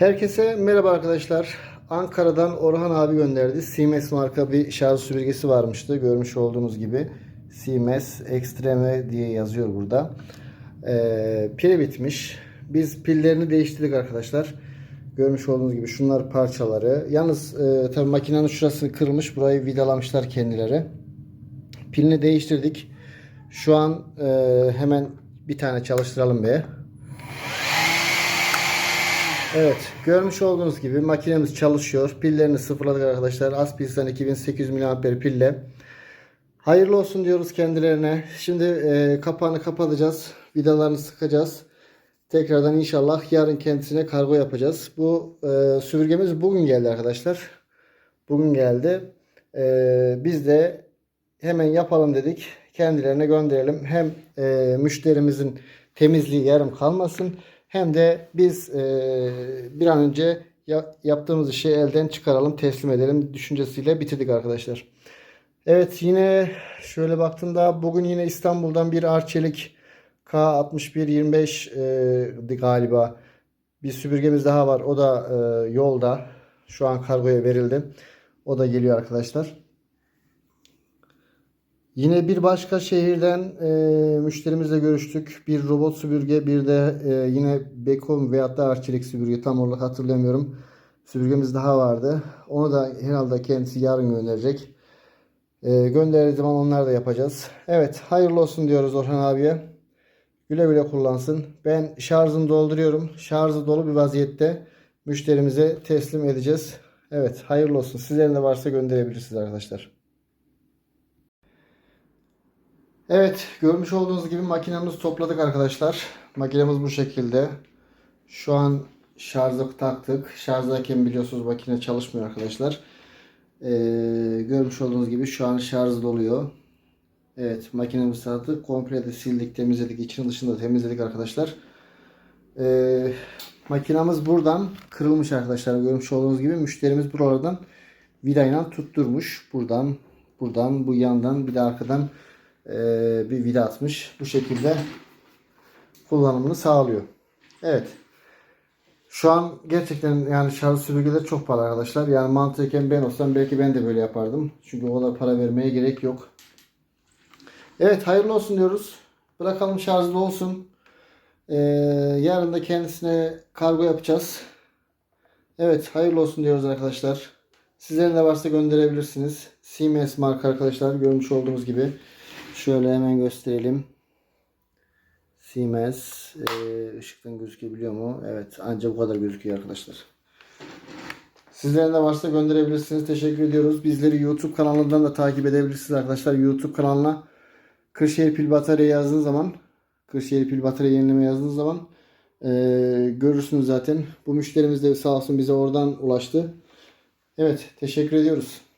Herkese merhaba arkadaşlar. Ankara'dan Orhan abi gönderdi. Siemens marka bir şarj süpürgesi varmıştı. Görmüş olduğunuz gibi. Siemens Extreme diye yazıyor burada. Ee, pili bitmiş. Biz pillerini değiştirdik arkadaşlar. Görmüş olduğunuz gibi şunlar parçaları. Yalnız e, tabii makinenin şurası kırılmış. Burayı vidalamışlar kendileri. Pilini değiştirdik. Şu an e, hemen bir tane çalıştıralım be. Evet görmüş olduğunuz gibi makinemiz çalışıyor. Pillerini sıfırladık arkadaşlar. Aspilsan 2800 mAh pille. Hayırlı olsun diyoruz kendilerine. Şimdi e, kapağını kapatacağız. Vidalarını sıkacağız. Tekrardan inşallah yarın kendisine kargo yapacağız. Bu e, süpürgemiz bugün geldi arkadaşlar. Bugün geldi. E, biz de hemen yapalım dedik. Kendilerine gönderelim. Hem e, müşterimizin temizliği yarım kalmasın. Hem de biz e, bir an önce ya- yaptığımız işi elden çıkaralım, teslim edelim düşüncesiyle bitirdik arkadaşlar. Evet yine şöyle baktığımda bugün yine İstanbul'dan bir Arçelik K6125 e, galiba bir süpürgemiz daha var. O da e, yolda. Şu an kargoya verildi. O da geliyor arkadaşlar. Yine bir başka şehirden e, müşterimizle görüştük. Bir robot süpürge, bir de e, yine Beko veyahut da Arçelik süpürge tam olarak hatırlamıyorum. Süpürgemiz daha vardı. Onu da herhalde kendisi yarın gönderecek. E, gönderdiği zaman onları da yapacağız. Evet, hayırlı olsun diyoruz Orhan abiye. Güle güle kullansın. Ben şarjını dolduruyorum. Şarjı dolu bir vaziyette müşterimize teslim edeceğiz. Evet, hayırlı olsun. Sizlerin de varsa gönderebilirsiniz arkadaşlar. Evet, görmüş olduğunuz gibi makinemizi topladık arkadaşlar. Makinemiz bu şekilde. Şu an şarjı taktık. Şarjdayken biliyorsunuz makine çalışmıyor arkadaşlar. Ee, görmüş olduğunuz gibi şu an şarj doluyor. Evet, makinemizi taktık. Komple de sildik, temizledik. İçini dışını da temizledik arkadaşlar. Ee, makinamız buradan kırılmış arkadaşlar. Görmüş olduğunuz gibi müşterimiz buralardan vidayla tutturmuş. Buradan, buradan, bu yandan bir de arkadan bir vida atmış. Bu şekilde kullanımını sağlıyor. Evet. Şu an gerçekten yani şarj süpürgeleri çok pahalı arkadaşlar. Yani mantıken ben olsam belki ben de böyle yapardım. Çünkü o kadar para vermeye gerek yok. Evet hayırlı olsun diyoruz. Bırakalım şarjlı olsun. Ee, yarın da kendisine kargo yapacağız. Evet hayırlı olsun diyoruz arkadaşlar. Sizlerin de varsa gönderebilirsiniz. Siemens marka arkadaşlar görmüş olduğunuz gibi. Şöyle hemen gösterelim. Siemens ışıktan gözükebiliyor mu? Evet ancak bu kadar gözüküyor arkadaşlar. Sizlerin de varsa gönderebilirsiniz. Teşekkür ediyoruz. Bizleri YouTube kanalından da takip edebilirsiniz arkadaşlar. YouTube kanalına Kırşehir Pil Batarya yazdığınız zaman Kırşehir Pil Batarya yenileme yazdığınız zaman ee, görürsünüz zaten. Bu müşterimiz de sağ olsun bize oradan ulaştı. Evet teşekkür ediyoruz.